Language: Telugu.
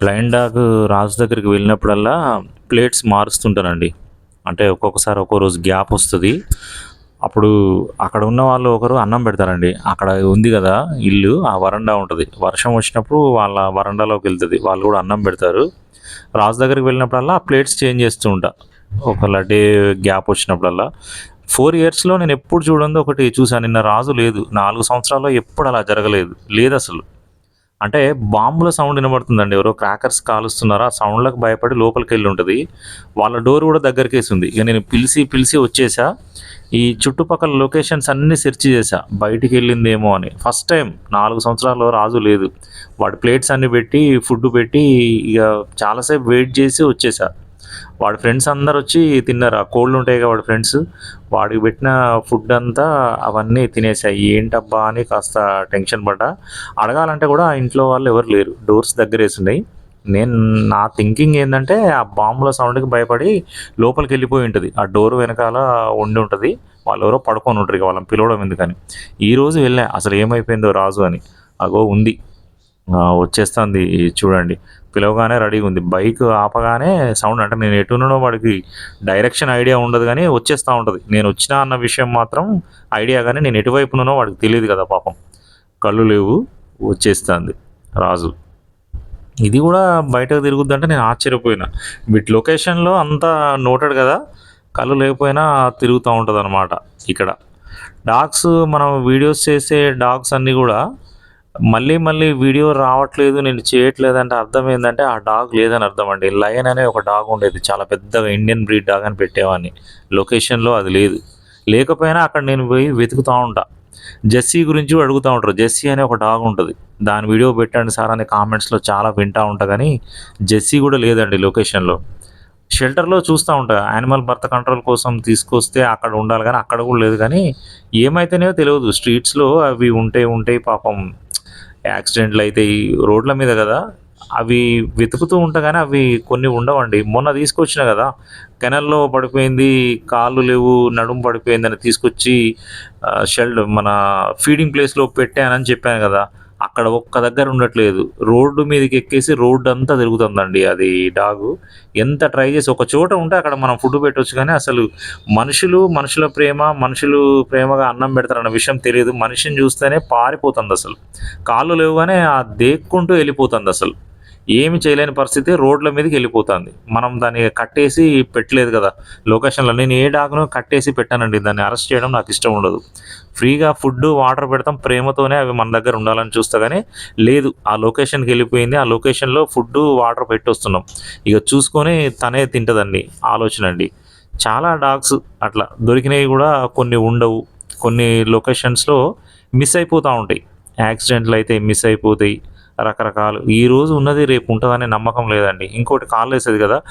బ్లైండ్ డాగ్ రాజు దగ్గరికి వెళ్ళినప్పుడల్లా ప్లేట్స్ మారుస్తుంటానండి అంటే ఒక్కొక్కసారి ఒక్కో రోజు గ్యాప్ వస్తుంది. అప్పుడు అక్కడ ఉన్న వాళ్ళు ఒకరు అన్నం పెడతారండి. అక్కడ ఉంది కదా ఇల్లు ఆ వరండా ఉంటుంది. వర్షం వచ్చినప్పుడు వాళ్ళ వరండాలోకి వెళ్తుంది. వాళ్ళు కూడా అన్నం పెడతారు. రాజు దగ్గరికి వెళ్ళినప్పుడల్లా ఆ ప్లేట్స్ చేంజ్ చేస్తూ ఉంటా. ఒక డే గ్యాప్ వచ్చినప్పుడల్లా. ఫోర్ ఇయర్స్లో నేను ఎప్పుడు చూడండి ఒకటి చూసాను నిన్న రాజు లేదు. నాలుగు సంవత్సరాల్లో ఎప్పుడు అలా జరగలేదు. లేదు అసలు. అంటే బాంబుల సౌండ్ వినబడుతుందండి. ఎవరో క్రాకర్స్ కాలుస్తున్నారు ఆ సౌండ్లకు భయపడి లోపలికి వెళ్ళి ఉంటుంది వాళ్ళ డోర్ కూడా దగ్గరికి వేసింది ఇక నేను పిలిచి పిలిచి వచ్చేసా. ఈ చుట్టుపక్కల లొకేషన్స్ అన్నీ సెర్చ్ చేశా బయటికి వెళ్ళిందేమో అని. ఫస్ట్ టైం నాలుగు సంవత్సరాల్లో రాజు లేదు. వాడు ప్లేట్స్ అన్ని పెట్టి ఫుడ్ పెట్టి ఇక చాలాసేపు వెయిట్ చేసి వచ్చేసా. వాడి ఫ్రెండ్స్ అందరు వచ్చి తిన్నారు. ఆ కోళ్ళు ఉంటాయి కదా వాడి ఫ్రెండ్స్ వాడికి పెట్టిన ఫుడ్ అంతా అవన్నీ తినేసాయి. ఏంటబ్బా అని కాస్త టెన్షన్ పడ్డా. అడగాలంటే కూడా ఆ ఇంట్లో వాళ్ళు ఎవరు లేరు. డోర్స్ దగ్గర వేసున్నాయి నేను నా థింకింగ్ ఏంటంటే ఆ బాంబుల సౌండ్కి భయపడి లోపలికి వెళ్ళిపోయి ఉంటుంది. ఆ డోర్ వెనకాల ఉండి ఉంటుంది. వాళ్ళు ఎవరో పడుకొని ఉంటారు ఇక వాళ్ళని పిలవడం ఎందుకని. ఈ రోజు వెళ్ళా. అసలు ఏమైపోయిందో రాజు అని. అగో ఉంది. వచ్చేస్తుంది చూడండి. పిలవగానే రెడీగా ఉంది. బైక్ ఆపగానే సౌండ్ అంటే నేను ఎటునో వాడికి డైరెక్షన్ ఐడియా ఉండదు కానీ వచ్చేస్తూ ఉంటుంది. నేను వచ్చినా అన్న విషయం మాత్రం ఐడియా కానీ నేను ఎటువైపునో వాడికి తెలియదు కదా పాపం. కళ్ళు లేవు వచ్చేస్తుంది రాజు. ఇది కూడా బయటకు తిరుగుద్దంటే నేను ఆశ్చర్యపోయినా. వీటి లొకేషన్లో అంతా నోటెడ్ కదా కళ్ళు లేకపోయినా తిరుగుతూ ఉంటుంది అనమాట ఇక్కడ. డాగ్స్ మనం వీడియోస్ చేసే డాగ్స్ అన్నీ కూడా మళ్ళీ మళ్ళీ వీడియో రావట్లేదు నేను చేయట్లేదు అంటే అర్థం ఏంటంటే ఆ డాగ్ లేదని అర్థం అండి లయన్ అనే ఒక డాగ్ ఉండేది చాలా పెద్దగా ఇండియన్ బ్రీడ్ డాగ్ అని పెట్టేవాడిని. లొకేషన్లో అది లేదు. లేకపోయినా అక్కడ నేను పోయి వెతుకుతూ ఉంటా. జెస్సీ గురించి అడుగుతూ ఉంటారు. జెస్సీ అనే ఒక డాగ్ ఉంటుంది. దాని వీడియో పెట్టండి సార్ అనే కామెంట్స్లో చాలా వింటూ ఉంటా కానీ జెస్సీ కూడా లేదండి లొకేషన్లో. షెల్టర్లో చూస్తూ ఉంటా. యానిమల్ బర్త్ కంట్రోల్ కోసం తీసుకొస్తే అక్కడ ఉండాలి కానీ అక్కడ కూడా లేదు కానీ ఏమైతేనే తెలియదు. స్ట్రీట్స్లో అవి ఉంటే ఉంటాయి పాపం యాక్సిడెంట్లు అయితే ఈ రోడ్ల మీద కదా అవి వెతుకుతూ ఉండగానే కానీ అవి కొన్ని ఉండవండి. మొన్న తీసుకొచ్చిన కదా కెనల్లో పడిపోయింది కాళ్ళు లేవు నడుము పడిపోయింది అని తీసుకొచ్చి షెల్డ్ మన ఫీడింగ్ ప్లేస్లో పెట్టానని చెప్పాను కదా. అక్కడ ఒక్క దగ్గర ఉండట్లేదు. రోడ్డు మీదకి ఎక్కేసి రోడ్డు అంతా తిరుగుతుందండి అది డాగు. ఎంత ట్రై చేసి ఒక చోట ఉంటే అక్కడ మనం ఫుడ్ పెట్టవచ్చు కానీ అసలు మనుషులు మనుషుల ప్రేమ మనుషులు ప్రేమగా అన్నం పెడతారన్న విషయం తెలియదు. మనిషిని చూస్తేనే పారిపోతుంది అసలు. కాళ్ళు లేవుగానే ఆ దేక్కుంటూ వెళ్ళిపోతుంది అసలు. ఏమి చేయలేని పరిస్థితి రోడ్ల మీదకి వెళ్ళిపోతుంది. మనం దాన్ని కట్టేసి పెట్టలేదు కదా. లొకేషన్లో నేను ఏ డాగ్ను కట్టేసి పెట్టానండి. దాన్ని అరెస్ట్ చేయడం నాకు ఇష్టం ఉండదు. ఫ్రీగా ఫుడ్ వాటర్ పెడతాం ప్రేమతోనే అవి మన దగ్గర ఉండాలని చూస్తా కానీ లేదు. ఆ లొకేషన్కి వెళ్ళిపోయింది. ఆ లొకేషన్లో ఫుడ్ వాటర్ పెట్టి వస్తున్నాం ఇక చూసుకొని తనే తింటదండి. ఆలోచన అండి. చాలా డాగ్స్ అట్లా దొరికినవి కూడా కొన్ని ఉండవు. కొన్ని లొకేషన్స్లో మిస్ అయిపోతూ ఉంటాయి. యాక్సిడెంట్లు అయితే మిస్ అయిపోతాయి. రకరకాలు. ఈ రోజు ఉన్నది రేపు ఉంటుందనే నమ్మకం లేదండి. ఇంకోటి కాల్ వేసేది కదా